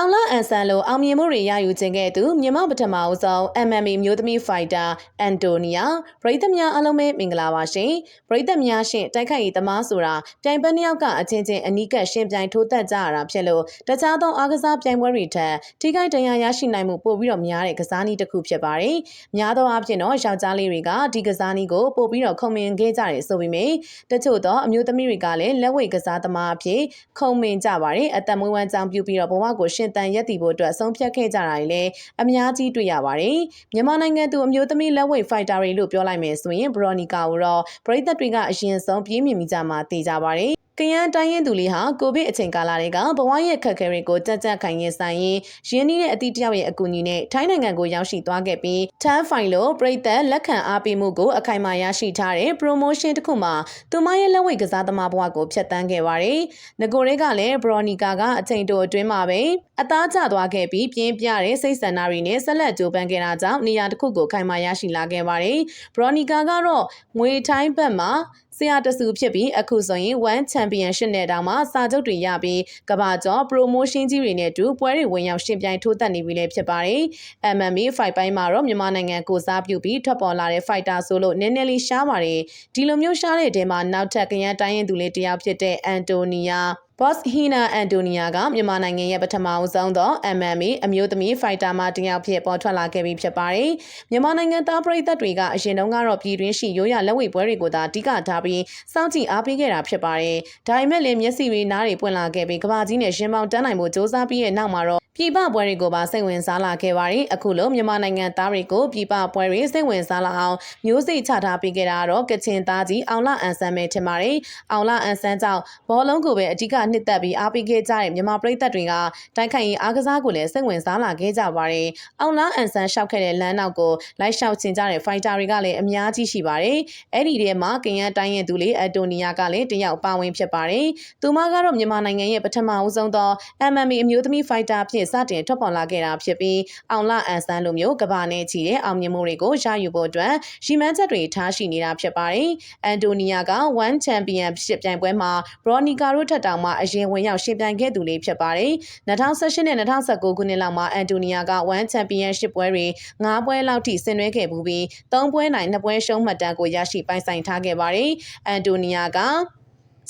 အောင်လာအန်ဆန်လိုအောင်မြင်မှုတွေရယူခြင်းခဲ့သူမြန်မာပထမအဆုံး MMA မျိုးသမီးဖိုက်တာအန်တိုနီယာပရိသတ်များအားလုံးပဲမင်္ဂလာပါရှင်ပရိသတ်များရှင်တိုက်ခိုက်ရေးသမားဆိုတာပြိုင်ပွဲနှစ်ယောက်ကအချင်းချင်းအနီးကပ်ရှင်ပြိုင်ထိုးသက်ကြရတာဖြစ်လို့တခြားသောအားကစားပြိုင်ပွဲတွေထက်ထိခိုက်ဒဏ်ရာရရှိနိုင်မှုပိုပြီးတော့များတဲ့ကစားနည်းတစ်ခုဖြစ်ပါတယ်များသောအားဖြင့်တော့ယောက်ျားလေးတွေကဒီကစားနည်းကိုပိုပြီးတော့ခုံမင်ခဲ့ကြတယ်ဆိုပေမဲ့တချို့သောအမျိုးသမီးတွေကလည်းလက်ဝဲကစားသမားအဖြစ်ခုံမင်ကြပါတယ်အသက်မွေးဝမ်းကြောင်းပြုပြီးတော့ဘဝကိုရှင်သန်ရက်တည်ဖို့အတွက်ဆုံးဖြတ်ခဲ့ကြတာတွေလည်းအများကြီးတွေ့ရပါတယ်။မြန်မာနိုင်ငံသူအမျိုးသမီးလက်ဝဲဖိုက်တာတွေလို့ပြောလိုက်မယ်ဆိုရင်ဘရိုနီကာကိုတော့ပရိသတ်တွေကအရင်ဆုံးပြေးမြင်မိကြမှာသိကြပါတယ်။ကရန်တိုင်းရင်သူလေးဟာကိုဗစ်အချိန်ကာလတွေကဘဝရဲ့ခက်ခဲတွေကိုကြက်ကြက်ခိုင်ရင်ဆိုင်ရင်ရင်းနှီးတဲ့အသည့်တယောက်ရဲ့အကူအညီနဲ့ထိုင်းနိုင်ငံကိုရောက်ရှိသွားခဲ့ပြီးထန်းဖိုင်လိုပြည်သက်လက်ခံအားပေးမှုကိုအခိုင်အမာရရှိထားတဲ့ promotion တစ်ခုမှာသူမရဲ့လက်ဝဲကစားသမားဘဝကိုဖျက်ဆီးခဲ့ပါတယ်။ငကိုတွေကလည်းဘရိုနီကာကအချိန်တိုအတွင်းမှာပဲအသားကျသွားခဲ့ပြီးပြင်းပြတဲ့စိတ်ဆန္ဒတွေနဲ့ဆက်လက်ကြိုးပမ်းခဲ့တာကြောင့်နေရာတစ်ခုကိုခိုင်မာရရှိလာခဲ့ပါတယ်။ဘရိုနီကာကတော့ငွေထိုင်းဘက်မှာဆရာတဆူဖြစ်ပြီးအခုဆိုရင်1 Championship နဲ့တောင်မှစာချုပ်တွေရပြီးကမ္ဘာကျော် promotion ကြီးတွေနဲ့တူပွဲတွေဝင်ရောက်ရှင်ပြိုင်ထိုးသက်နေပြီလည်းဖြစ်ပါတယ်။ MMA fight ပိုင်းမှာတော့မြန်မာနိုင်ငံကိုစားပြုပြီးထွက်ပေါ်လာတဲ့ fighter ဆိုလို့နည်းနည်းလေးရှားပါတယ်။ဒီလိုမျိုးရှားတဲ့တဲမှာနောက်ထပ်ကရန်တိုင်းရင်သူလေးတယောက်ဖြစ်တဲ့အန်တိုနီယာ ဘော့စ်ဟီနာအန်တိုနီယာကမြန်မာနိုင်ငံရဲ့ပထမအဆုံးသော MMA အမျိုးသမီးဖိုက်တာမှတယောက်ဖြစ်ပေါ်ထွက်လာခဲ့ပြီးဖြစ်ပါတယ်။မြန်မာနိုင်ငံသားပရိသတ်တွေကအရင်တုန်းကတော့ပြည်တွင်းရှိရိုးရလက်ဝဲပွဲတွေကိုသာအဓိကထားပြီးစောင့်ကြည့်အားပေးခဲ့တာဖြစ်ပါတယ်။ဒါပေမဲ့လည်းမျက်စိတွေနားတွေပွင့်လာခဲ့ပြီးကဘာကြီးနဲ့ရှင်ပေါင်တန်းနိုင်မှုစ조사ပြီးတဲ့နောက်မှာတော့ ပြည်ပပွဲတွေကိုပါစိတ်ဝင်စားလာခဲ့ပါတယ်။အခုလိုမြန်မာနိုင်ငံသားတွေကိုပြည်ပပွဲတွေစိတ်ဝင်စားလာအောင်မျိုးစိတ်ချထားပေးခဲ့တာတော့ကချင်သားကြီးအောင်လာအန်ဆန်ပဲထင်ပါတယ်။အောင်လာအန်ဆန်ကြောင့်ဘောလုံးကိုပဲအဓိကနှစ်သက်ပြီးအားပေးခဲ့ကြတဲ့မြန်မာပြည်သက်တွေကတိုက်ခိုက်ရေးအားကစားကိုလည်းစိတ်ဝင်စားလာခဲ့ကြပါတယ်။အောင်လာအန်ဆန်ရှောက်ခဲ့တဲ့လမ်းနောက်ကိုလိုက်လျှောက်ချင်ကြတဲ့ဖိုက်တာတွေကလည်းအများကြီးရှိပါတယ်။အဲ့ဒီထဲမှာကင်ယန်တိုင်းရဲ့သူလေးအတိုနီယာကလည်းတယောက်ပါဝင်ဖြစ်ပါတယ်။သူမကတော့မြန်မာနိုင်ငံရဲ့ပထမအဆုံးသော MMA အမျိုးသမီးဖိုက်တာဖြစ်စတင်ထွက်ပေါ်လာခဲ့တာဖြစ်ပြီးအောင်လာအန်ဆန်လိုမျိုးကဘာနဲ့ချီတဲ့အောင်မြင်မှုတွေကိုရယူဖို့အတွက်ရီမန်းချက်တွေထားရှိနေတာဖြစ်ပါတယ်။အန်တိုနီယာက1 Championship ပြိုင်ပွဲမှာဘရော်နီကာတို့ထက်တောင်မှအရင်ဝင်ရောက်ရှင်ပြိုင်ခဲ့သူလေးဖြစ်ပါတယ်။2018နဲ့2019ခုနှစ်လောက်မှာအန်တိုနီယာက1 Championship ပွဲတွေ9ပွဲလောက်ထိဆင်နွှဲခဲ့ပြီး3ပွဲနိုင်2ပွဲရှုံးမှတ်တမ်းကိုရရှိပိုင်ဆိုင်ထားခဲ့ပါတယ်။အန်တိုနီယာက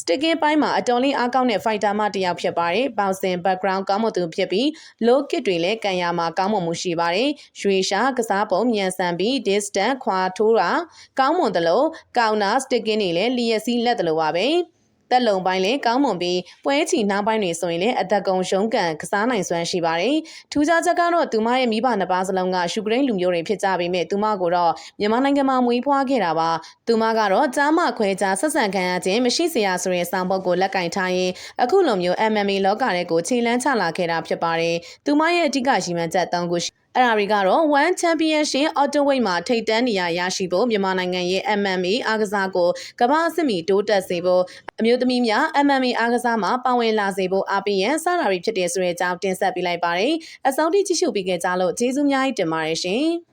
စတစ်ကင်းပိုင်းမှာအတော်လေးအားကောင်းတဲ့ fighter မတစ်ယောက်ဖြစ်ပါတယ်။ bouncing background ကောင်းမွန်သူဖြစ်ပြီး low kick တွေလည်းကန်ရမှာကောင်းမွန်မှုရှိပါတယ်။ရွှေရှာကစားပုံမြန်ဆန်ပြီး distance ခွာထိုးတာကောင်းမွန်တယ်လို့ counter sticking တွေလည်းလျက်စီးလက်တယ်လို့ပါပဲ။ တက်လုံပိုင်းလည်းကောင်းမွန်ပြီးပွဲချီနှောင်းပိုင်းတွေဆိုရင်လည်းအသက်ကုန်ရှုံးကန်ကစားနိုင်စွမ်းရှိပါတယ်။ထူးခြားချက်ကတော့သူမရဲ့မိဘနှစ်ပါးစလုံးကရှုဂရိန်းလူမျိုးတွေဖြစ်ကြပေမဲ့သူမကိုတော့မြန်မာနိုင်ငံမှာမွေးဖွားခဲ့တာပါ။သူမကတော့ကြားမခွဲခြားဆက်ဆံခံရခြင်းမရှိစေရဆိုတဲ့စောင်းပုတ်ကိုလက်ကင်ထားရင်အခုလိုမျိုး MMA လောကရဲကိုခြေလန်းချလာခဲ့တာဖြစ်ပါတယ်။သူမရဲ့အဓိကရှိမှန်းချက်၃ခု အဲ့ဒါတွေကတော့ One Championship Automweight မှာထိပ်တန်းနေရာရရှိဖို့မြန်မာနိုင်ငံရဲ့ MMA အားကစားကိုကမ္ဘာအဆင့်မီတိုးတက်စေဖို့အမျိုးသမီးများ MMA အားကစားမှာပါဝင်လာစေဖို့အားပေးရန်စတာတွေဖြစ်တဲ့ဆိုတဲ့အကြောင်းတင်ဆက်ပေးလိုက်ပါတယ်။အဆုံးထိကြည့်ရှုပေးကြလို့ကျေးဇူးများတင်ပါတယ်ရှင်။